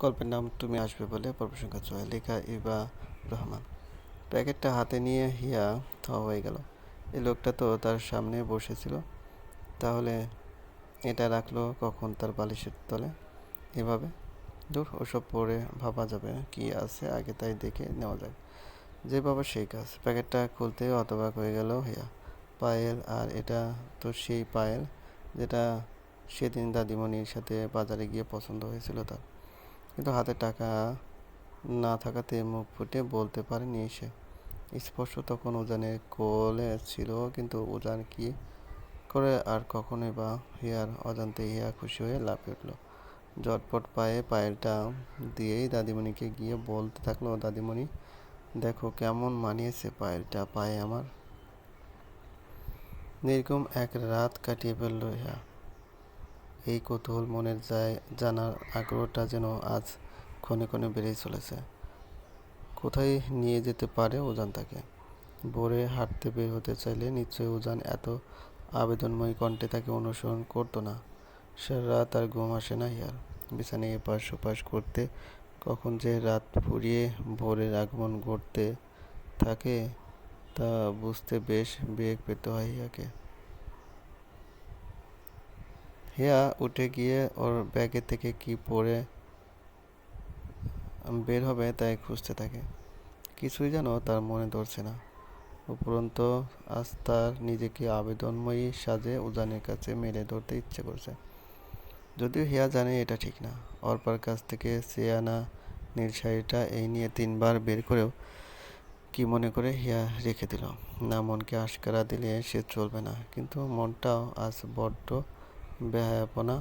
গল্পের নাম তুমি আসবে বলে পর্ব ছয় লেখা ইবা রহমান। প্যাকেটটা হাতে নিয়ে হিয়া থ হয়ে গেল। এই লোকটা তো তার সামনে বসেছিল। তাহলে এটা রাখল কখন তার বালিশের তলে? এভাবে? দূর, ওসব পরে ভাবা যাবে কি আছে আগে তাই দেখে নেওয়া যাক। যে বাবা সেই কাজ। প্যাকেটটা খুলতে হতবাক হয়ে গেল হিয়া। পায়েল, আর এটা তো সেই পায়েল, যেটা সেদিন দাদিমণির সাথে বাজারে গিয়ে পছন্দ হয়েছিল তার। কিন্তু হাতে টাকা না থাকাতে মুখ ফুটে বলতে পারেনি সে। স্পর্শ তখন উজানের কোলে ছিল, কিন্তু উজান কি করে আর কখনোই বা হিয়ার অজান্তে হিয়া খুশি হয়ে লাফিয়ে উঠল। জটপট পায়ে পায়েলটা দিয়েই দাদিমণিকে গিয়ে বলতে থাকল, দাদিমণি, দেখো কেমন মানিয়েছে পায়েলটা পায়ে আমার। নির্গম এক রাত কাটিয়ে ফেলল ইহা এই কৌতূহল মনের যায়, জানার আগ্রহটা যেন আজ ক্ষণে ক্ষণে বেড়েই চলেছে। কোথায় নিয়ে যেতে পারে উজান তাকে? ভোরে হাঁটতে বের হতে চাইলে নিশ্চয়ই উজান এত আবেদনময়ী কণ্ঠে তাকে অনুসরণ করতো না। সারা রাত আর ঘুম আসে না হিয়ার। বিছানায় এপাশ ওপাশ করতে, কখন যে রাত ফুরিয়ে ভোরের আগমন ঘটতে থাকে, তা বুঝতে বেশ বেগ পেতে হয় হিয়াকে। হিয়া উঠে গিয়ে ওর ব্যাগে থেকে কি পরে বের হবে তাই খুঁজতে থাকে। কিছুই যেন তার মনে ধরছে না। উপরন্ত আজ তার নিজেকে আবেদনময়ী সাজে উজানের কাছে মেলে ধরতে ইচ্ছে করছে। যদিও হিয়া জানে এটা ঠিক না। অর্পার কাছ থেকে চেয়ানা নীল এই নিয়ে তিনবার বের করেও কি মনে করে হিয়া রেখে দিল। না মনকে আশকারা দিলে সে চলবে না। কিন্তু মনটাও আজ বড্ড বেহায়াপনা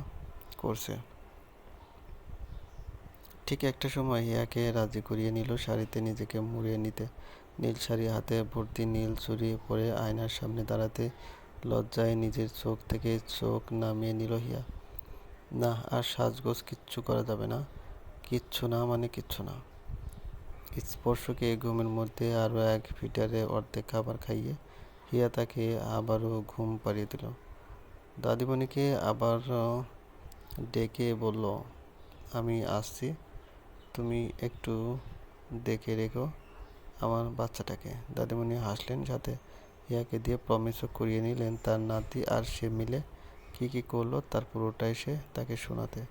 করছে। ঠিক একটা সময় হিয়াকে রাজি করিয়ে নিল শাড়িতে নিজেকে মুড়িয়ে নিতে। নীল শাড়ি হাতে ভর্তি নীল চুরি পরে আয়নার সামনে দাঁড়াতে লজ্জায় নিজের চোখ থেকে চোখ নামিয়ে নিল হিয়া। না, আর সাজগোজ কিচ্ছু করা যাবে না। কিচ্ছু না মানে কিচ্ছু না। স্পর্শকে ঘুমের মধ্যে আরও এক ফিটারে অর্ধেক খাবার খাইয়ে হিয়া তাকে আবারও ঘুম পাড়িয়ে দিল। দাদিমণিকে আবার ডেকে বলল, আমি আসছি। তুমি একটু দেখে রেখো আমার বাচ্চাটাকে। দাদিমণি হাসলেন, সাথে ইয়াকে দিয়ে প্রমিসও করিয়ে নিলেন তার নাতি আর সে মিলে কী কী করল তার পুরোটাই সে তাকে শোনাতে।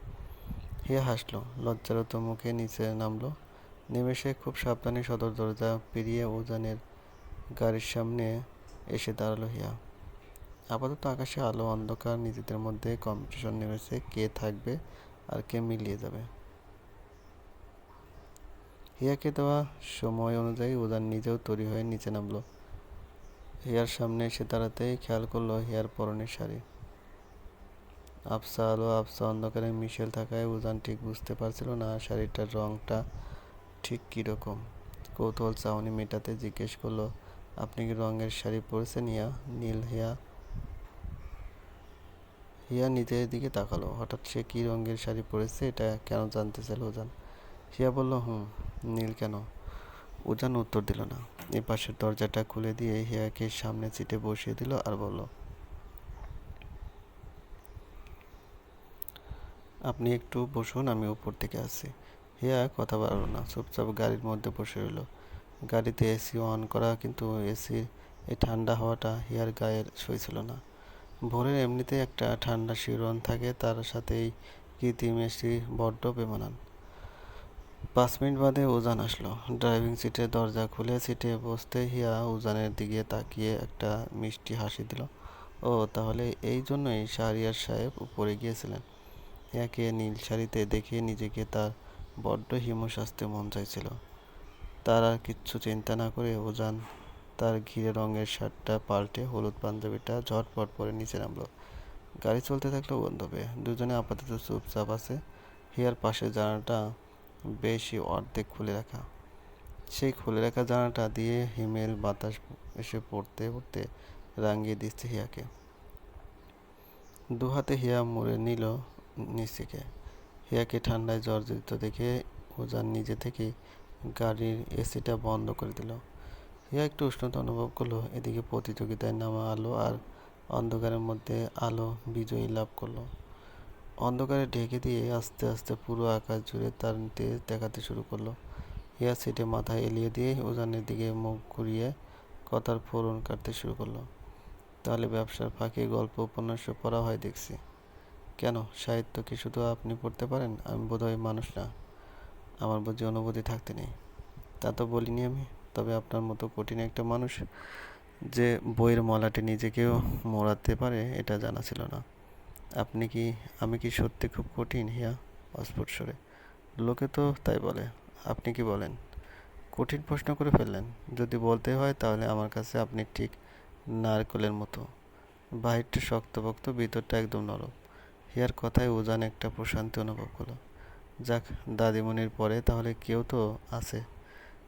হে হাসলো, লজ্জারত মুখে নিচে নামলো। নেমে সে খুব সাবধানে সদর দরজা পেরিয়ে উজানের গাড়ির সামনে এসে দাঁড়াল হিয়া। আপাতত আকাশে আলো, অন্ধকার, নিজেদের মধ্যে কম্পিটিশন নেমেছে, কে থাকবে আর কে মিলিয়ে যাবে। হিয়াকে দেওয়া সময় অনুযায়ী উদান নিজেও তৈরি হয়ে নিচে নামলো। হিয়ার সামনে এসে দাঁড়াতেই খেয়াল করল হিয়ার পরনের শাড়ি। আবসা আলো আবসা অন্ধকারে মিশেল থাকায় উজান ঠিক বুঝতে পারছিল না শাড়িটার রংটা ঠিক কীরকম। কৌতূহল চাউনি মেটাতে জিজ্ঞেস করল, আপনি কি রঙের শাড়ি পরেছেন ইয়া? নীল হিয়া? হিয়া নিজের দিকে তাকালো। হঠাৎ সে কী রঙের শাড়ি পরেছে এটা কেন জানতে চাইল উজান হিয়া বলল, হুম, নীল কেন? উজান উত্তর দিল না। এ পাশের দরজাটা খুলে দিয়ে হিয়াকে সামনে সিটে বসিয়ে দিল আর বলল, আপনি একটু বসুন, আমি উপর থেকে আসছি হিয়া কথা বাড়ল না, চুপচাপ গাড়ির মধ্যে বসে রইল। গাড়িতে এসি অন করা, কিন্তু এসির এই ঠান্ডা হাওয়াটা হিয়ার গায়ের সইছিল না। ভোরের এমনিতেই একটা ঠান্ডা শিরন থাকে, তার সাথে এই কৃত্রিম এসি বড্ড বেমানান। পাঁচ মিনিট বাদে উজান আসলো। ড্রাইভিং সিটের দরজা খুলে সিটে বসতে হিয়া উজানের দিকে তাকিয়ে একটা মিষ্টি হাসি দিল। ও, তাহলে এই জন্যই শাহরিয়ার সাহেব উপরে গিয়েছিলেন। হিয়াকে নীল শাড়িতে দেখে নিজেকে তার বড্ড হিমশাস্তে মন চাইছিল। তার আর কিচ্ছু চিন্তা না করে উজান তার ঘিরে রঙের শার্টটা পাল্টে হলুদ পাঞ্জাবিটা ঝটপট পরে নিচে নামলো। গাড়ি চলতে থাকল বন্ধবে দুজনে আপাতত চুপচাপ আছে। হিয়ার পাশে জানাটা বেশি অর্ধেক খুলে রাখা। সেই খুলে রাখা জানাটা দিয়ে হিমেল বাতাস এসে পড়তে পড়তে রাঙিয়ে দিচ্ছে হিয়াকে। দু হাতে হিয়া মুড়ে নিল নিচিকে হিয়াকে ঠান্ডায় জর্জরিত দেখে উজান নিজে থেকে গাড়ির এসিটা বন্ধ করে দিল। হিয়া একটু উষ্ণতা অনুভব করল, এদিকে প্রতিযোগিতায় নামা আলো আর অন্ধকারের মধ্যে আলো বিজয়ী লাভ করল। অন্ধকারে ঢেকে দিয়ে আস্তে আস্তে পুরো আকাশ জুড়ে তার তেজ দেখাতে শুরু করল। হিয়া সিটে মাথা এলিয়ে দিয়ে উজানের দিকে মুখ ঘুরিয়ে কথার ফোরন কাটতে শুরু করল। তাহলে ব্যবসার ফাঁকে গল্প উপন্যাসও পড়া হয় দেখছি। কেন? সাহিত্য কি শুধু আপনি পড়তে পারেন? আমি বোধহয় মানুষ না। আমার বুঝি অনুভূতি থাকতে নেই। তা তো বলিনি আমি। তবে আপনার মতো কঠিন একটা মানুষ যে বইয়ের মলাটে নিজেকেও মোড়াতে পারে, এটা জানা ছিল না। আপনি কি, আমি কি সত্যি খুব কঠিন, হিয়া? অস্ফুট স্বরে। লোকে তো তাই বলে। আপনি কি বলেন? কঠিন প্রশ্ন করে ফেললেন। যদি বলতে হয়, তাহলে আমার কাছে আপনি ঠিক নারকেলের মতো। বাহিরটা শক্তপোক্ত, ভিতরটা একদম নরম। হিয়ার কথায় উজান একটা প্রশান্তি অনুভব করল যাক, দাদিমণির পরে তাহলে কেউ তো আছে।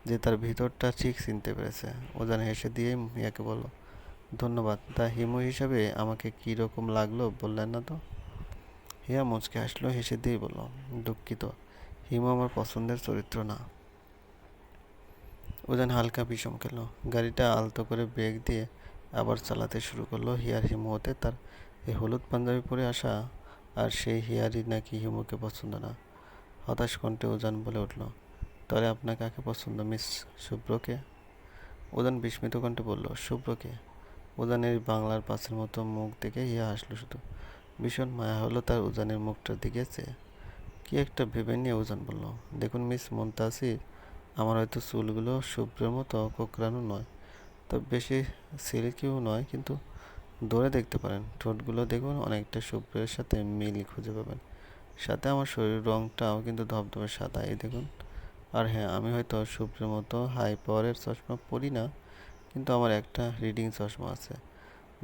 যে তার ভিতরটা ঠিক চিনতে পেরেছে। ওজান হেসে দিয়ে হিয়াকে বলল, ধন্যবাদ। তা হিমু হিসাবে আমাকে কী রকম লাগল বললেন না তো? হিয়া মুচকে হাসলো, হেসে দিয়েই বলল, দুঃখিত। হিমু আমার পছন্দের চরিত্র না। উজান হালকা বিষম খেল গাড়িটা আলতো করে ব্রেক দিয়ে আবার চালাতে শুরু করল। হিয়ার হিমু হতে তার এই হলুদ পাঞ্জাবি পরে আসা আর সেই হিয়ারই নাকি হিমুকে পছন্দ না। হতাশ কণ্ঠে উজান বলে উঠল তাহলে আপনার কাকে পছন্দ মিস শুভ্রকে উদান বিস্মিত কণ্ঠে বলল শুভ্রকে উদানের বাংলার পাশের মতো মুখ দেখে হিয়া হাসলো শুধু। ভীষণ মায়া হলো তার উজানের মুখটার দিকে চেয়ে। কি একটা ভেবে নিয়ে উজান বলল, দেখুন মিস মুনতাসির আমার হয়তো চুলগুলো শুভ্রের মতো কোকড়ানো নয়। তো বেশি সিল্কিও নয়, কিন্তু ধরে দেখতে পারেন, ঠোঁটগুলো দেখুন অনেকটা শুভ্রের সাথে মিল খুঁজে পাবেন। সাথে আমার শরীর রঙটাও কিন্তু ধবধবে সাদা, এই দেখুন। আর হ্যাঁ আমি হয়তো শুভ্রের মতো হাই পাওয়ারের চশমা পরি না, কিন্তু আমার একটা রিডিং চশমা আছে।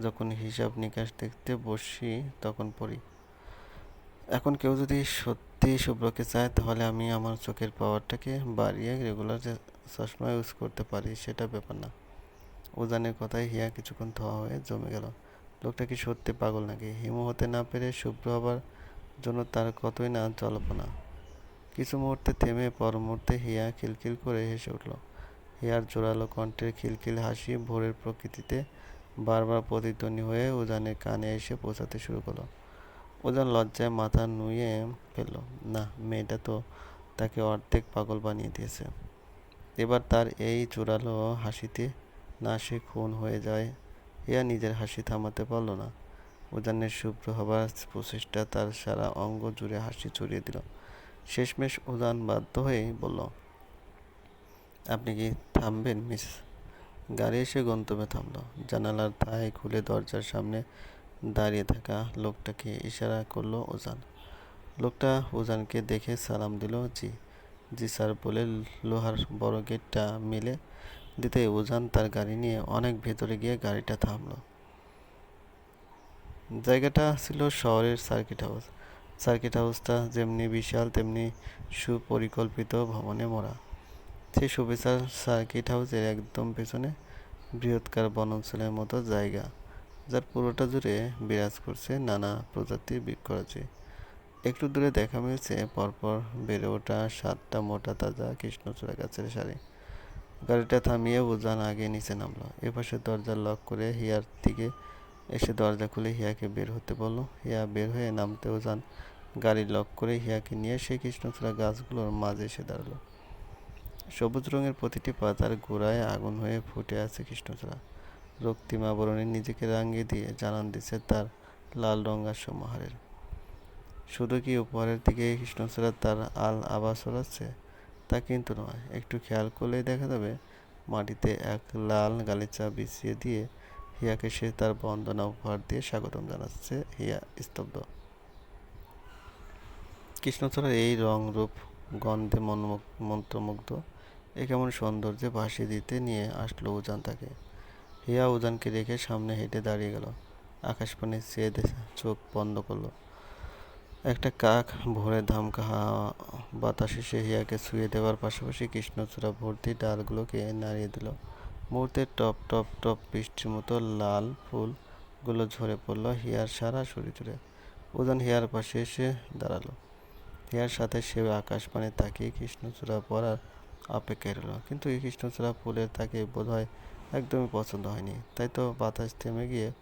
যখন হিসাব নিকাশ দেখতে বসি, তখন পড়ি এখন কেউ যদি সত্যি শুভ্রকে চায়, তাহলে আমি আমার চোখের পাওয়ারটাকে বাড়িয়ে রেগুলার যে চশমা ইউজ করতে পারি, সেটা ব্যাপার না। উজানের কথায় হিয়া কিছুক্ষণ ধোয়া হয়ে জমে গেল। লোকটা কি সত্যি পাগল নাকি? হিমু হতে না পেরে শুভ্র হবার জন্য তার কতই না জল্পনা। কিছু মুহূর্তে থেমে পর মুহূর্তে হিয়া খিলখিল করে হেসে উঠল। হিয়ার জোরালো কণ্ঠের খিলখিল হাসি ভোরের প্রকৃতিতে বারবার প্রতিধ্বনি হয়ে উজানের কানে এসে পৌঁছাতে শুরু করল। উজান লজ্জায় মাথা নুয়ে ফেলল, না, মেয়েটা তো তাকে অর্ধেক পাগল বানিয়ে দিয়েছে। এবার তার এই জোরালো হাসিতে না সে খুন হয়ে যায়, হিয়া নিজের হাসি থামাতে পারল না। উজানের শুভ্র হবার প্রচেষ্টা তার সারা অঙ্গ জুড়ে হাসি ছড়িয়ে দিল। শেষমেশ উজান বাধ্য হয়ে বলল, আপনি কি থামবেন, মিস? গাড়ি এসে গন্তব্যে থামল। জানালার ধায় খুলে দরজার সামনে দাঁড়িয়ে থাকা লোকটাকে ইশারা করল ওজান লোকটা ওজানকে দেখে সালাম দিল, জি জি স্যার, বলে লোহার বড় গেটটা মেলে দিতে ওজান তার গাড়ি নিয়ে অনেক ভেতরে গিয়ে গাড়িটা থামলো। জায়গাটা ছিল শহরের সার্কিট হাউস। সার্কিট হাউসটা যেমনি বিশাল, তেমনি সুপরিকল্পিত ভবনে মোড়া। সেই সুবিশাল সার্কিট হাউসের একদম পেছনে বৃহৎকার বনাঞ্চলের মতো জায়গা, যার পুরোটা জুড়ে বিরাজ করছে নানা প্রজাতির বৃক্ষরাজি। একটু দূরে দেখা মিলছে পরপর বেড়ে ওঠা সাতটা মোটা তাজা কৃষ্ণচূড়া গাছের সারি। গাড়িটা থামিয়ে উজান আগে নিচে নামলো। এপাশে দরজা লক করে হিয়ার দিকে এসে দরজা খুলে হিয়াকে বের হতে বলল। হিয়া বের হয়ে নামতে উজান গাড়ি লক করে হিয়াকে নিয়ে সেই কৃষ্ণচূড়া গাছগুলোর মাঝে এসে দাঁড়াল। সবুজ রঙের প্রতিটি পাতার গোড়ায় আগুন হয়ে ফুটে আছে কৃষ্ণচূড়া। রক্তিম আবরণে নিজেকে রাঙিয়ে দিয়ে জানান দিচ্ছে তার লাল রঙার সমাহারের। শুধু কি উপহারের দিকে কৃষ্ণচূড়া তার আল আবাস ছড়াচ্ছে তা কিন্তু নয়, একটু খেয়াল করলেই দেখা যাবে, মাটিতে এক লাল গালিচা বিছিয়ে দিয়ে হিয়াকে সে তার বন্দনা উপহার দিয়ে স্বাগতম জানাচ্ছে, হিয়া স্তব্ধ। কৃষ্ণচূড়ার এই রং রূপ গন্ধে মন মন্ত্রমুগ্ধ। এ কেমন সৌন্দর্যে ভাসিয়ে দিতে নিয়ে আসলো উজান তাকে। হিয়া উজানকে রেখে সামনে হেঁটে দাঁড়িয়ে গেল। আকাশপানে চেয়ে চোখ বন্ধ করল। একটা কাক ভোরে ধামকা বাতাসে সে হিয়াকে ছুঁয়ে দেওয়ার পাশাপাশি কৃষ্ণচূড়া ভর্তি ডালগুলোকে নাড়িয়ে দিল। মুহূর্তে টপ টপ টপ বৃষ্টির মতো লাল ফুলগুলো ঝরে পড়ল হিয়ার সারা শরীর। জুড়ে উজান হিয়ার পাশে এসে দাঁড়াল। হিয়ার সাথে সে আকাশ পানে তাকিয়ে কৃষ্ণচূড়া পরার অপেক্ষায় রইল। কিন্তু এই কৃষ্ণচূড়া ফুলের তাকে বোধহয় একদমই পছন্দ হয়নি। তাই তো বাতাস থেমে গিয়ে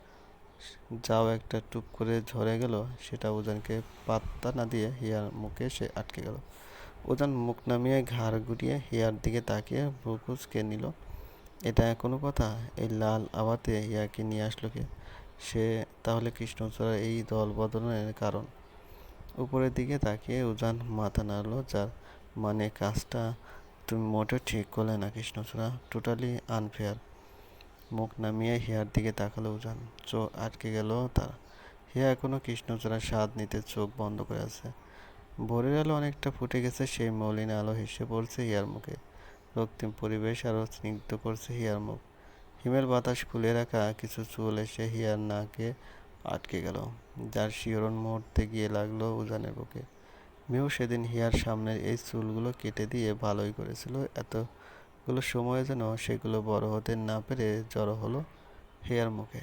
যাও একটা টুপ করে ঝরে গেল, সেটা উজানকে পাত্তা না দিয়ে হিয়ার মুখে সে আটকে গেল। উজান মুখ নামিয়ে ঘাড় ঘুরিয়ে হিয়ার দিকে তাকিয়ে ভ্রুকুচকে নিল। এটা কোনো কথা? এই লাল আবাতে হিয়াকে নিয়ে আসলো কে? সে তাহলে কৃষ্ণচূড়ার এই দল বদলের কারণ? উপরের দিকে তাকিয়ে উজান মাথা নাড়ল, যার মানে কাজটা তুমি মোটেও ঠিক করলে না কৃষ্ণচূড়া। টোটালি আনফেয়ার মুখ নামিয়ে হিয়ার দিকে তাকালো উজান। চোখ আটকে গেল তার। হিয়া এখনও কৃষ্ণচূড়ার স্বাদ নিতে চোখ বন্ধ করে আছে। ভোরের আলো অনেকটা ফুটে গেছে, সেই মলিন আলো হেসে পড়ছে হিয়ার মুখে। রক্তিম পরিবেশ আরও স্নিগ্ধ করছে হিয়ার মুখ। হিমের বাতাস খুলে রাখা কিছু চুল এসে হিয়ার নাকে আটকে গেল। যার শিহরণ মুহূর্তে গিয়ে লাগল উজানের বুকে। মেয়েও সেদিন হিয়ার সামনের এই চুলগুলো কেটে দিয়ে ভালোই করেছিল। এতগুলো সময় যেন সেগুলো বড় হতে না পেরে জড়ো হলো হিয়ার মুখে।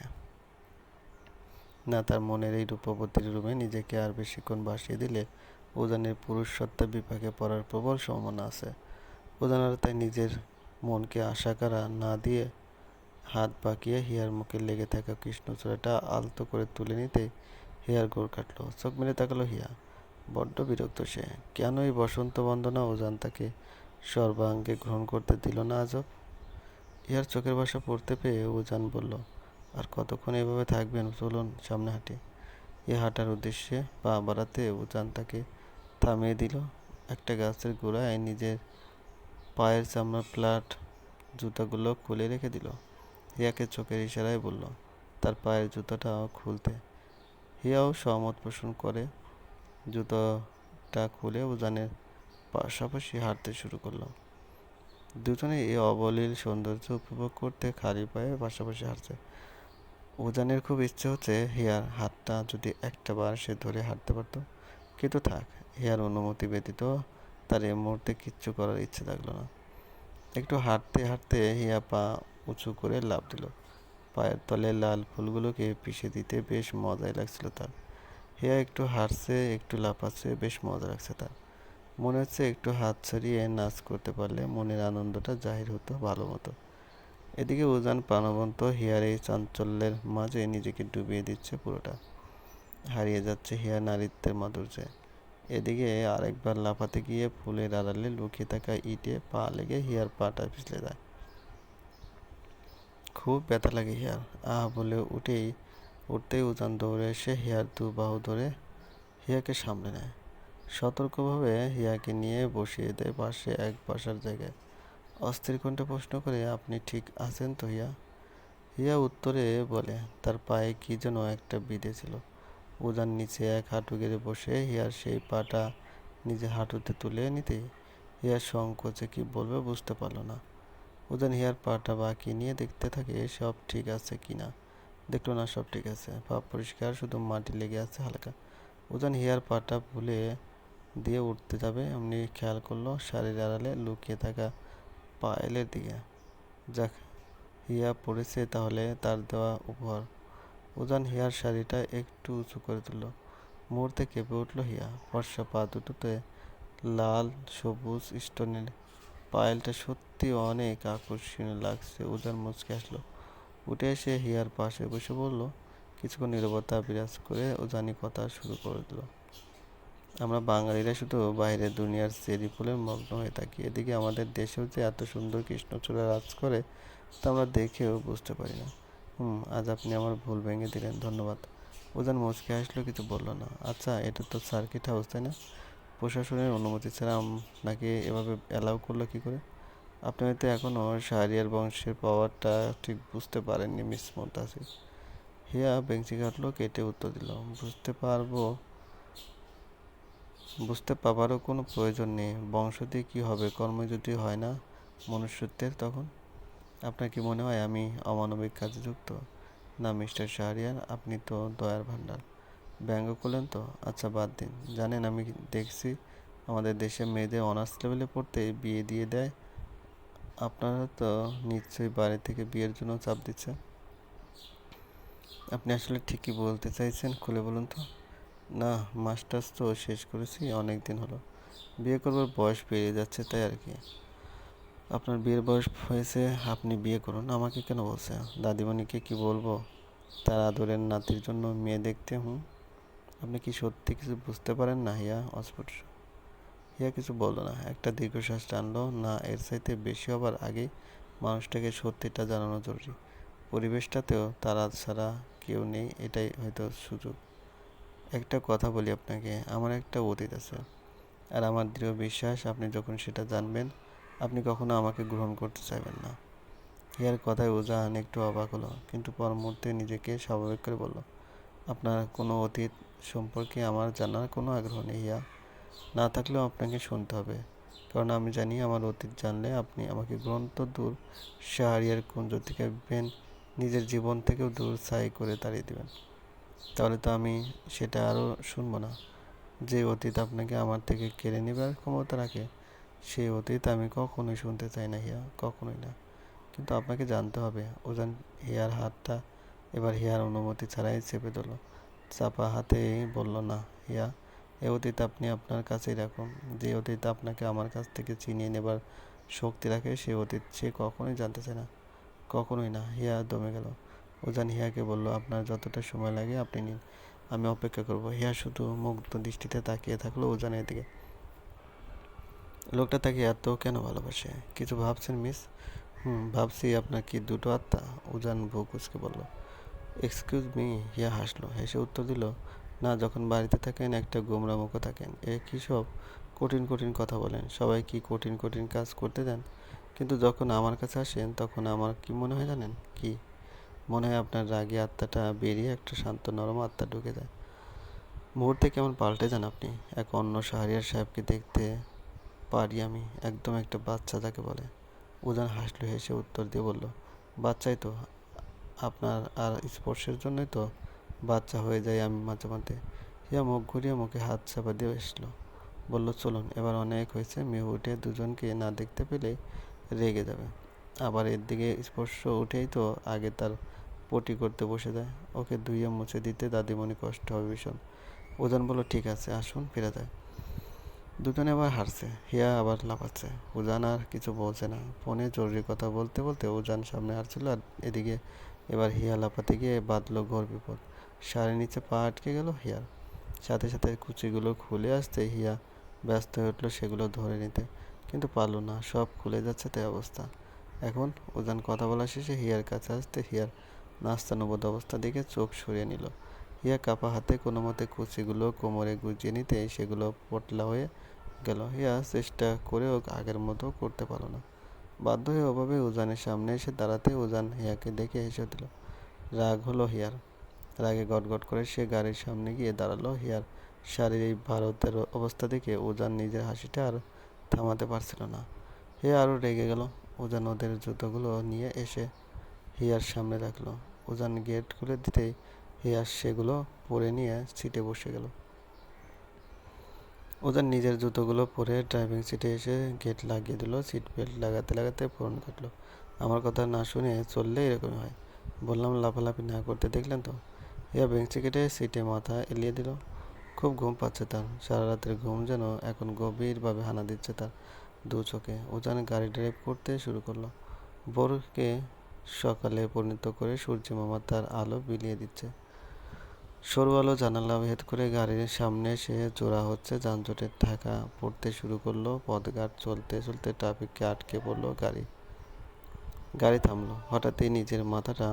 না, তার মনের এই রূপবতীর রুমে নিজেকে আর বেশিক্ষণ ভাসিয়ে দিলে উজানের পুরুষ সত্তা বিপাকে পড়ার প্রবল সম্ভাবনা আছে। উজানার তাই নিজের মনকে আশা করা না দিয়ে হাত বাঁকিয়ে হিয়ার মুখে লেগে থাকা কৃষ্ণচূড়াটা আলতো করে তুলে নিতে হিয়ার গোড় কাটলো। চোখ মেলে তাকালো হিয়া। বড্ড বিরক্ত সে। কেন এই বসন্ত বন্দনা উজান তাকে সর্বাঙ্গে গ্রহণ করতে দিল না আজব ইহার চোখের ভাষা পড়তে পেয়ে উজান বলল, আর কতক্ষণ এভাবে থাকবেন? চলুন সামনে হাঁটি। এ হাঁটার উদ্দেশ্যে পা বাড়াতে উজান তাকে থামিয়ে দিল। একটা গাছের গোড়ায় নিজের পায়ের চামড়ার প্লাট জুতাগুলো খুলে রেখে দিল। হিয়াকে চোখের ইশারায় বলল, তার পায়ের জুতোটা খুলতে। হিয়াও সহমত পোষণ করে জুতোটা খুলে উজানের পাশাপাশি হাঁটতে শুরু করল। দুজনে এই অবলীল সৌন্দর্য উপভোগ করতে খালি পায়ে পাশাপাশি হাঁটছে। উজানের খুব ইচ্ছে হচ্ছে হিয়ার হাতটা যদি একটা বার সে ধরে হাঁটতে পারতো। কিন্তু থাক, হিয়ার অনুমতি ব্যতীত তার এই মুহূর্তে কিচ্ছু করার ইচ্ছে থাকল না। একটু হাঁটতে হাঁটতে হিয়া পা উঁচু করে লাফ দিল। পায়ের তলে লাল ফুলগুলোকে পিষে দিতে বেশ মজাই লাগছিল তার। হেয়া একটু হাঁটছে, একটু লাফাচ্ছে, বেশ মজা লাগছে তার। মনে হচ্ছে একটু হাত ছাড়িয়ে নাচ করতে পারলে মনের আনন্দটা জাহির হতো ভালো মতো। এদিকে উজান প্রাণবন্ত হিয়ার এই চাঞ্চল্যের মাঝে নিজেকে ডুবিয়ে দিচ্ছে পুরোটা। হারিয়ে যাচ্ছে হিয়ার নারীত্বের মাধুর্যে। এদিকে আরেকবার লাফাতে গিয়ে ফুলের আড়ালে লুকিয়ে থাকা ইটে পা লেগে হিয়ার পাটা পিছলে যায়। খুব ব্যথা লাগে হেয়ার। আহ বলে উঠেই, উঠতেই উজান দৌড়ে এসে হেয়ার দু বাহু ধরে হিয়াকে সামলে নেয়। সতর্কভাবে হিয়াকে নিয়ে বসিয়ে দেয় পাশে এক বসার জায়গায়। অস্থির কণ্ঠে প্রশ্ন করে, আপনি ঠিক আছেন তো হিয়া? হিয়া উত্তরে বলে, তার পায়ে কি যেন একটা বিঁধে ছিল। উজান নিচে এক হাঁটু গেড়ে বসে হিয়ার সেই পাটা নিজে হাঁটুতে তুলে নিতে হিয়ার সংকোচে কি বলবে বুঝতে পারল না। উজান হিয়ার পাটা বাকি নিয়ে দেখতে থাকে সব ঠিক আছে কি না দেখল না সব ঠিক আছে। পা পরিষ্কার, শুধু মাটি লেগে আছে হালকা। উজান হিয়ার পাটা ভুলে দিয়ে উঠতে যাবে, এমনি খেয়াল করল শাড়ির আড়ালে লুকিয়ে থাকা পায়েলের দিকে। যাক, হিয়া পড়েছে তাহলে তার দেওয়া উপহার। উজান হিয়ার শাড়িটা একটু উঁচু করে তুলল। মুহূর্তে কেঁপে উঠল হিয়া। ফর্সা পা দুটোতে লাল, সবুজ, স্টোনের পায়েলটা সত্যি অনেক আকর্ষণীয় লাগছে। উজান মুচকে আসলো। উঠে এসে হিয়ার পাশে বসে বলল কিছুক্ষণ নীরবতা বিরাজ করে উজানি কথা শুরু করে দিল। আমরা বাঙালিরা শুধু বাইরের দুনিয়ার চেরি ফুলে মগ্ন হয়ে থাকি। এদিকে আমাদের দেশেও যে এত সুন্দর কৃষ্ণচূড়া রাজ করে, তা আমরা দেখেও বুঝতে পারি না। হুম, আজ আপনি আমার ভুল ভেঙে দিলেন, ধন্যবাদ। ওজন মুচকে আসলো, কিছু বলল না। আচ্ছা এটা তো সার্কিট হাউস, তাই না? প্রশাসনের অনুমতি ছাড়া আপনাকে এভাবে অ্যালাউ করল কী করে? আপনি হয়তো এখনও শাহরিয়ার বংশের পাওয়ারটা ঠিক বুঝতে পারেননি মিস মুমতাসির হিয়া বেঞ্চি কাটলো কেটে উত্তর দিল, বুঝতে পারব। বুঝতে পাবারও কোনো প্রয়োজন নেই। বংশ দিয়ে কী হবে? কর্ম যদি হয় না মনুষ্যত্বের তখন? আপনার কি মনে হয় আমি অমানবিক কাজে যুক্ত? না মিস্টার শাহরিয়ার আপনি তো দয়ার ভাণ্ডার। ব্যঙ্গ করলেন তো? আচ্ছা বাদ দিন। জানেন, আমি দেখছি আমাদের দেশে মেয়েদের অনার্স লেভেলে পড়তে বিয়ে দিয়ে দেয়। আপনারা তো নিশ্চয়ই বাড়ি থেকে বিয়ের জন্য চাপ দিচ্ছে আপনি আসলে ঠিকই বলতে চাইছেন, খুলে বলুন তো। না মাস্টার্স তো শেষ করেছি, অনেক দিন হলো। বিয়ে করবার বয়স পেরিয়ে যাচ্ছে তাই আর কি। আপনার বিয়ের বয়স হয়েছে, আপনি বিয়ে করুন। আমাকে কেন বলছে দাদিমণিকে কি বলব? তার আদরের নাতির জন্য মেয়ে দেখতে, হুম? আপনি কি সত্যি কিছু বুঝতে পারেন না, হিয়া অস্ফুট? হিয়া কিছু বলল না। একটা দীর্ঘশ্বাস টানলো। না, এর চাইতে বেশি হবার আগে মানুষটাকে সত্যিটা জানানো জরুরি। পরিবেশটাতেও তারা ছাড়া কেউ নেই, এটাই হয়তো সুযোগ। একটা কথা বলি আপনাকে, আমার একটা অতীত আছে। আর আমার দৃঢ় বিশ্বাস, আপনি যখন সেটা জানবেন, আপনি কখনো আমাকে গ্রহণ করতে চাইবেন না। হিয়ার কথায় উজান একটু অবাক হলো, কিন্তু পর মুহূর্তে নিজেকে স্বাভাবিক করে বলল আপনার কোনো অতীত সম্পর্কে আমার জানার কোনো আগ্রহ নেই, হিয়া। না থাকলেও আপনাকে শুনতে হবে। কারণ আমি জানি আমার অতীত জানলে আপনি আমাকে গ্রন্থ দূর, শাহরিয়ার কুঞ্জ থেকে বেন নিজের জীবন থেকেও দূর ছাই করে তাড়িয়ে দেবেন। তাহলে তো আমি সেটা আরও শুনব না। যে অতীত আপনাকে আমার থেকে কেড়ে নেবার ক্ষমতা রাখে সেই অতীত আমি কখনোই শুনতে চাই না, হিয়া, কখনোই না। কিন্তু আপনাকে জানতে হবে, ওজন হিয়ার হাতটা এবার হিয়ার অনুমতি ছাড়াই চেপে দিল চাপা হাতে বলল, না, হিয়া, এ অতীত আপনি আপনার কাছেই রাখুন। যে অতীত আপনাকে আমার কাছ থেকে চিনিয়ে নেবার শক্তি রাখে, সে অতীত সে কখনোই জানতে চায় না। কখনোই না, হিয়া দমে গেল। উজান হিয়াকে বলল, আপনার যতটা সময় লাগে আপনি নিন, আমি অপেক্ষা করব। হিয়া শুধু মুগ্ধ দৃষ্টিতে তাকিয়ে থাকল উজানের দিকে। লোকটা তাকে এত কেন ভালোবাসে? কিছু ভাবছেন মিস? হুম, ভাবছি আপনার কি দুটো আত্মা? উজান বউ কুচকে বলল এক্সকিউজ মি হিয়া হাসলো। হেসে উত্তর দিল, না, যখন বাড়িতে থাকেন, একটা গোমরা মুখো থাকেন। এ, কী সব? কঠিন কঠিন কথা বলেন। সবাই কি কঠিন কঠিন কাজ করতে দেন? কিন্তু যখন আমার কাছে আসেন, তখন আমার কি মনে হয় জানেন? কি? মনে হয় আপনার রাগী আত্মাটা বেরিয়ে একটা শান্ত, নরম আত্মা ঢুকে যায় মুহূর্তে কেমন পাল্টে যান আপনি? এক অন্য শাহরিয়ার সাহেবকে দেখতে পারি আমি, একদম একটা বাচ্চা যাকে বলে। উজান হাসলো, হেসে উত্তর দিয়ে বলল, বাচ্চাই তো আপনার আর স্পর্শের জন্যই তো বাচ্চা হয়ে যায় আমি মাঝে মাঝে হিয়া মুখ ঘুরিয়ে মুখে হাত চাপা দিয়ে এসলো বলল, চলুন, এবার অনেক হয়েছে, মেয়ে উঠে দুজনকে না দেখতে পেলে রেগে যাবে। আবার এর দিকে স্পর্শ উঠেই তো আগে তার পটি করতে বসে যায়। ওকে ধুইয়ে মুছে দিতে দাদিমণি কষ্ট হবে ভীষণ। ওজন বলল, ঠিক আছে, আসুন, ফিরে যায় দুজনে আবার হারছে হিয়া আবার লাফাচ্ছে। উজান আর কিছু বলছে না। ফোনে জরুরি কথা বলতে বলতে উজান সামনে হারছিল আর এদিকে এবার হিয়া লাফাতে গিয়ে বাঁধলো ঘোর বিপদ। শাড়ির নিচে পা আটকে গেল হিয়ার সাথে সাথে কুচিগুলো খুলে আসতে হিয়া ব্যস্ত হয়ে উঠল সেগুলো ধরে নিতে। কিন্তু পারল না, সব খুলে যাচ্ছে তাই অবস্থা। এখন উজান কথা বলা শেষে হিয়ার কাছে আসতে হিয়ার নাস্তানুবোধ অবস্থা দেখে চোখ সরিয়ে নিল। হিয়া কাপা হাতে কোনো মতে কুচিগুলো কোমরে গুজিয়ে নিতে সেগুলো পটলা হয়ে গেল। হিয়া চেষ্টা করেও আগের মতো করতে পারল না। বাধ্য হয়ে অভাবে উজানের সামনে এসে দাঁড়াতে উজান হিয়াকে দেখে হেসে দিল রাগ হলো হিয়ার। রাগে গটগট করে সে গাড়ির সামনে গিয়ে দাঁড়াল। হিয়ার শারীরিক ভারতের অবস্থা দেখে উজান নিজের হাসিটা আর থামাতে পারছিল না। হে আরও রেগে গেল। উজান ওদের জুতোগুলো নিয়ে এসে হিয়ার সামনে রাখল। উজান গেট খুলে দিতেই হিয়ার সেগুলো পরে নিয়ে সিটে বসে গেল। উজান নিজের জুতোগুলো পরে ড্রাইভিং সিটে এসে গেট লাগিয়ে দিল সিট বেল্ট লাগাতে লাগাতে ফোন কাটলো। আমার কথা না শুনে চললে এরকম হয়। বললাম, লাফালাফি না করতে দেখলেন তো? হিয়া বেঞ্চি কেটে সিটে মাথা এলিয়ে দিল। খুব ঘুম পাচ্ছে তার। সারা রাতের ঘুম যেন এখন গভীরভাবে হানা দিচ্ছে তার দু চোখে। উজান গাড়ি ড্রাইভ করতে শুরু করল। ভোরকে সকালে পরিণত করে সূর্য মামা তার আলো বিলিয়ে দিচ্ছে। সরু আলো জানালা ভেদ করে গাড়ির সামনে এসে জোড়া হচ্ছে যানজটের ঢাকা পড়তে শুরু করল, পথঘাট চলতে চলতে ট্রাফিককে আটকে পড়ল গাড়ি। গাড়ি থামলো। হঠাৎই নিজের মাথাটা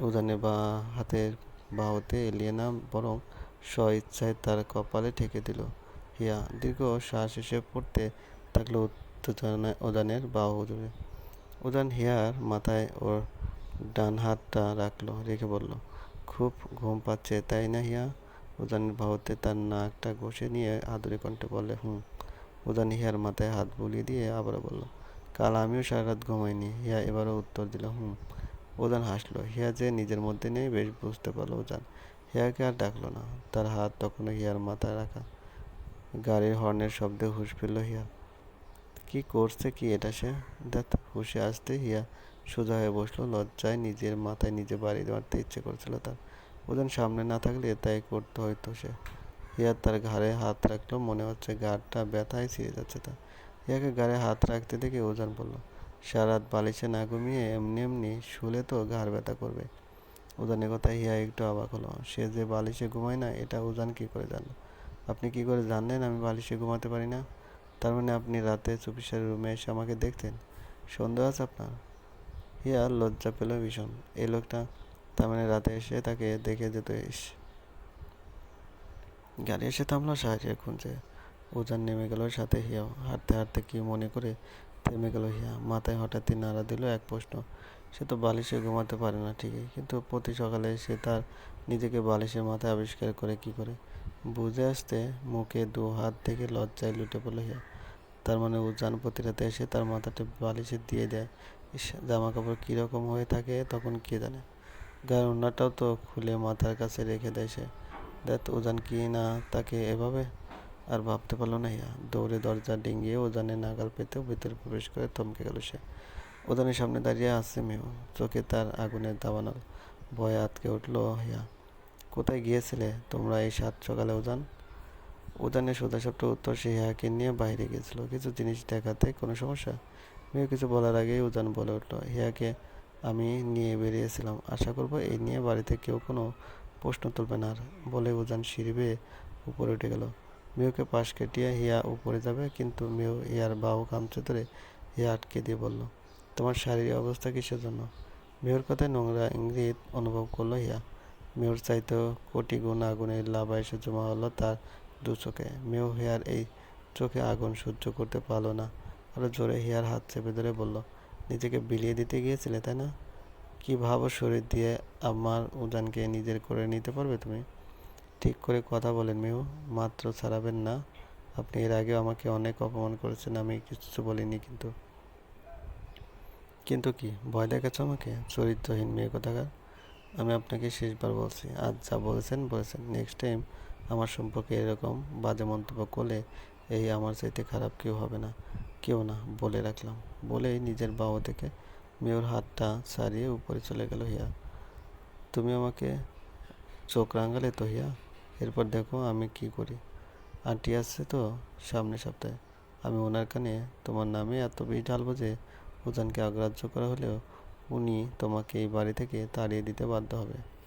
উজানে বা হাতের বাহুতে এলিয়ে না, বরং স্ব ইচ্ছায় তার কপালে ঠেকে দিল। হিয়া দীর্ঘ শ্বাস এসে পড়তে থাকল উত্তেজনায় উজানের বাহু জুড়ে। উজান হিয়ার মাথায় ওর ডান হাতটা রাখল, রেখে বলল খুব ঘুম পাচ্ছে, তাই না হিয়া? উজানের বাহুতে তার নাকটা ঘষে নিয়ে আদুরে কণ্ঠে বলে হুম। উজান হিয়ার মাথায় হাত বুলিয়ে দিয়ে আবারও বলল, কাল আমিও সারা রাত ঘুমাইনি। হিয়া এবারও উত্তর দিল, হুম। উদান হাসলো, হিয়া যে নিজের মধ্যে নেই বেশ বুঝতে পারল উজান। হিয়াকে আর ডাকলো না, তার হাত তখনও হিয়ার মাথায় রাখা। গাড়ির হর্নের শব্দে হুঁশ ফেলল হিয়া, কি করছে, কি এটা সে? দেখ, হুঁশে আসতে হিয়া সোজা হয়ে বসল, লজ্জায় নিজের মাথায় নিজে বাড়ি মারতে ইচ্ছে করছিল তার। ওজন সামনে না থাকলে তাই করতে হয়তো সে। হিয়া তার ঘাড়ে হাত রাখল, মনে হচ্ছে ঘাড়টা ব্যথায় ছিঁড়ে যাচ্ছে তার। হিয়াকে ঘাড়ে হাত রাখতে দেখে ওজন বলল সারাত বালিশে না ঘুমিয়ে এমনি এমনি শুলে তো ঘাড় ব্যথা করবে। উজানের কথা হিয়া একটু অবাক হলো, সে যে বালিশে ঘুমায় না, এটা উজান কি করে জানলো? আপনি কি করে জানলেন আমি বালিশে ঘুমাতে পারি না? তার মানে আপনি রাতে চুপিসারে রুমে এসে আমাকে দেখতেন? সন্দেহ আছে আপনার? হিয়া লজ্জা পেল ভীষণ। এই লোকটা তার মানে রাতে এসে তাকে দেখে যেত ইস গাড়ি এসে থামলো সাহায্যের খুঁজে। উজান নেমে গেল সাথে হিয়াও হাঁটতে হাঁটতে কি মনে করে থেমে গেল হিয়া। মাথায় হঠাৎই নাড়া দিল, এক প্রশ্ন। সে তো বালিশে ঘুমাতে পারে না, ঠিকই। কিন্তু প্রতি সকালে সে তার নিজেকে বালিশের মাথায় আবিষ্কার করে কি করে? বুঝে আসতে মুখে দু হাত থেকে লজ্জায় লুটে পড়ল হিয়া। তার মানে উজান প্রতি রাতে এসে তার মাথাটা বালিশে দিয়ে দেয়। জামা কাপড় কীরকম হয়ে থাকে তখন কে জানে। গায়ের ওড়নাটাও তো খুলে মাথার কাছে রেখে দেয় সে। দেখ উজান কি না তাকে এভাবে? আর ভাবতে পারল না হিয়া দৌড়ে দরজা ডিঙ্গিয়ে উজানের নাগাল পেতেও ভিতরে প্রবেশ করে থমকে গেল সে। উদানের সামনে দাঁড়িয়ে আছে মেয়েও, চোখে তার আগুনের দাবানল। ভয়ে আটকে উঠল হিয়া কোথায় গিয়েছিলে? তোমরা এই সাত সকালে উদান উদানের সোজাসাপটা উত্তর সে হিয়াকে নিয়ে বাইরে গিয়েছিল। কিছু জিনিস দেখাতে কোনো সমস্যা? মেয়ে কিছু বলার আগেই উজান বলে উঠল, হিয়াকে আমি নিয়ে বেরিয়েছিলাম। আশা করব এই নিয়ে বাড়িতে কেউ কোনো প্রশ্ন তুলবে না। আর বলে উজান সিঁড়ি উপরে উঠে গেল। মেয়েকে পাশ কেটিয়ে হিয়া উপরে যাবে, কিন্তু মেয়েও হিয়ার বাহু কামচে ধরে হিয়া আটকে দিয়ে বলল, তোমার শারীরিক অবস্থা কিসের জন্য? মেয়র কথায় নোংরা ইঙ্গিত অনুভব করল হিয়া। মেয়র চাইতেও কোটি গুণ আগুনের লাভা এসে জমা হলো তার দু চোখে। মেয় হিয়ার এই চোখে আগুন সহ্য করতে পারল না। আরও জোরে হিয়ার হাত চেপে ধরে বলল, নিজেকে বিলিয়ে দিতে গিয়েছিলে, তাই না? কি ভাবো শরীর দিয়ে আমার উজানকে নিজের করে নিতে পারবে তুমি? ঠিক করে কথা বলেন মেহু, মাত্র ছাড়াবেন না। আপনি এর আগেও আমাকে অনেক অপমান করেছেন, আমি কিছু বলিনি কিন্তু। কিন্তু কি, ভয় দেখাচ্ছ আমাকে? চরিত্রহীন মেয়ে কোথাকার? আমি আপনাকে শেষবার বলছি, আজ যা বলেছেন বলেছেন। নেক্সট টাইম আমার সম্পর্কে এরকম বাজে মন্তব্য করলে এই আমার চাইতে খারাপ কেউ হবে না। কেউ না, বলে রাখলাম। বলেই নিজের বাহু থেকে মেয়র হাতটা সারিয়ে উপরে চলে গেল হিয়া। তুমি আমাকে চোখ রাঙালে তো হিয়া? এরপর দেখো আমি কি করি। আন্টি আসছে তো সামনে সপ্তাহে। আমি ওনার কানে তোমার নামে এত বিষ ঢালবো যে উজানকে অগ্রাহ্য করা হলেও উনি তোমাকে এই বাড়ি থেকে তাড়িয়ে দিতে বাধ্য হবে।